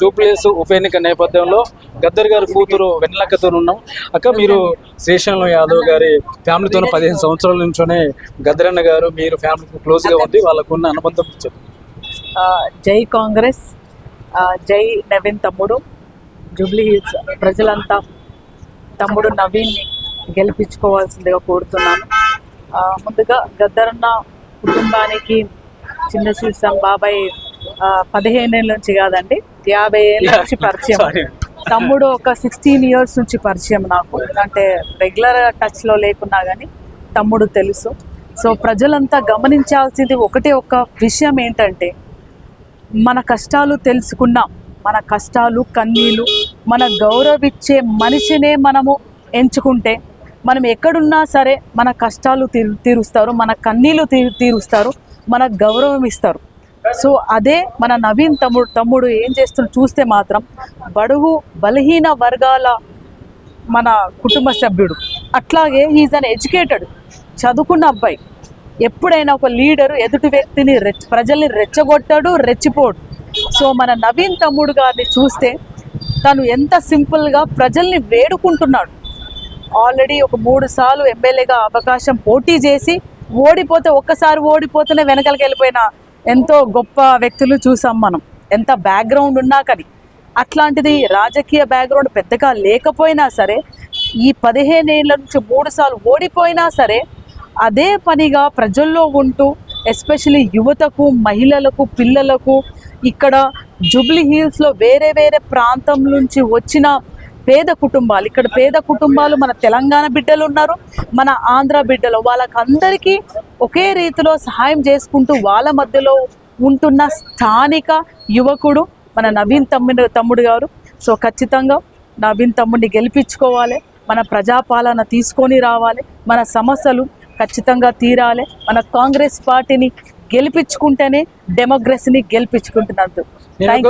జూప్లేస్ ఉప ఎన్నిక నేపథ్యంలో గద్దర్ గారి కూతురు వెన్నెలక్కతో ఉన్నాం. అక్క మీరు శ్రీశైలం యాదవ్ గారి ఫ్యామిలీతో పదిహేను సంవత్సరాల నుంచోనే గద్దరన్న గారు మీరు ఫ్యామిలీకి క్లోజ్గా ఉంది వాళ్ళకున్న అనుబంధం జై కాంగ్రెస్ జై నవీన్ తమ్ముడు జూబ్లీ హిల్స్ ప్రజలంతా తమ్ముడు నవీన్ని గెలిపించుకోవాల్సిందిగా కోరుతున్నాను. ముందుగా గద్దరన్న కుటుంబానికి చిన్న చూసాం బాబాయ్ పదిహేనేళ్ళ నుంచి కాదండి యాభై ఏళ్ళ నుంచి పరిచయం. తమ్ముడు ఒక సిక్స్టీన్ ఇయర్స్ నుంచి పరిచయం నాకు. అంటే రెగ్యులర్ టచ్లో లేకున్నా కానీ తమ్ముడు తెలుసు. సో ప్రజలంతా గమనించాల్సింది ఒకటే ఒక విషయం ఏంటంటే మన కష్టాలు తెలుసుకున్నాం. మన కష్టాలు కన్నీళ్ళు మన గౌరవిచ్చే మనిషినే మనము ఎంచుకుంటే మనం ఎక్కడున్నా సరే మన కష్టాలు తీరు తీరుస్తారు మన కన్నీళ్ళు తీ తీరుస్తారు మన గౌరవం ఇస్తారు. సో అదే మన నవీన్ తమ్ముడు తమ్ముడు ఏం చేస్తున్న చూస్తే మాత్రం బడుగు బలహీన వర్గాల మన కుటుంబ సభ్యుడు. అట్లాగే హీజ్ అన్ ఎడ్యుకేటెడ్ చదువుకున్న అబ్బాయి. ఎప్పుడైనా ఒక లీడరు ఎదుటి వ్యక్తిని రెచ్చ ప్రజల్ని రెచ్చగొట్టాడు రెచ్చిపోడు. సో మన నవీన్ తమ్ముడు గారిని చూస్తే తను ఎంత సింపుల్గా ప్రజల్ని వేడుకుంటున్నాడు. ఆల్రెడీ ఒక మూడు సార్లు ఎమ్మెల్యేగా అవకాశం పోటీ చేసి ఓడిపోతే ఒక్కసారి ఓడిపోతేనే వెనకలకి వెళ్ళిపోయిన ఎంతో గొప్ప వ్యక్తులు చూసాం మనం. ఎంత బ్యాక్గ్రౌండ్ ఉన్నా కానీ అట్లాంటిది రాజకీయ బ్యాక్గ్రౌండ్ పెద్దగా లేకపోయినా సరే ఈ పదిహేను ఏళ్ళ నుంచి మూడుసార్లు ఓడిపోయినా సరే అదే పనిగా ప్రజల్లో ఉంటూ ఎస్పెషలీ యువతకు మహిళలకు పిల్లలకు ఇక్కడ జూబ్లీ హిల్స్లో వేరే వేరే ప్రాంతం నుంచి వచ్చిన పేద కుటుంబాలు. ఇక్కడ పేద కుటుంబాలు మన తెలంగాణ బిడ్డలు ఉన్నారు మన ఆంధ్ర బిడ్డలు. వాళ్ళకందరికీ ఒకే రీతిలో సహాయం చేసుకుంటూ వాళ్ళ మధ్యలో ఉంటున్న స్థానిక యువకుడు మన నవీన్ తమ్ముడు తమ్ముడు గారు. సో ఖచ్చితంగా నవీన్ తమ్ముడిని గెలిపించుకోవాలి. మన ప్రజాపాలన తీసుకొని రావాలి. మన సమస్యలు ఖచ్చితంగా తీరాలి. మన కాంగ్రెస్ పార్టీని గెలిపించుకుంటేనే డెమోక్రసీని గెలిపించుకుంటున్నట్టు నేను థ్యాంక్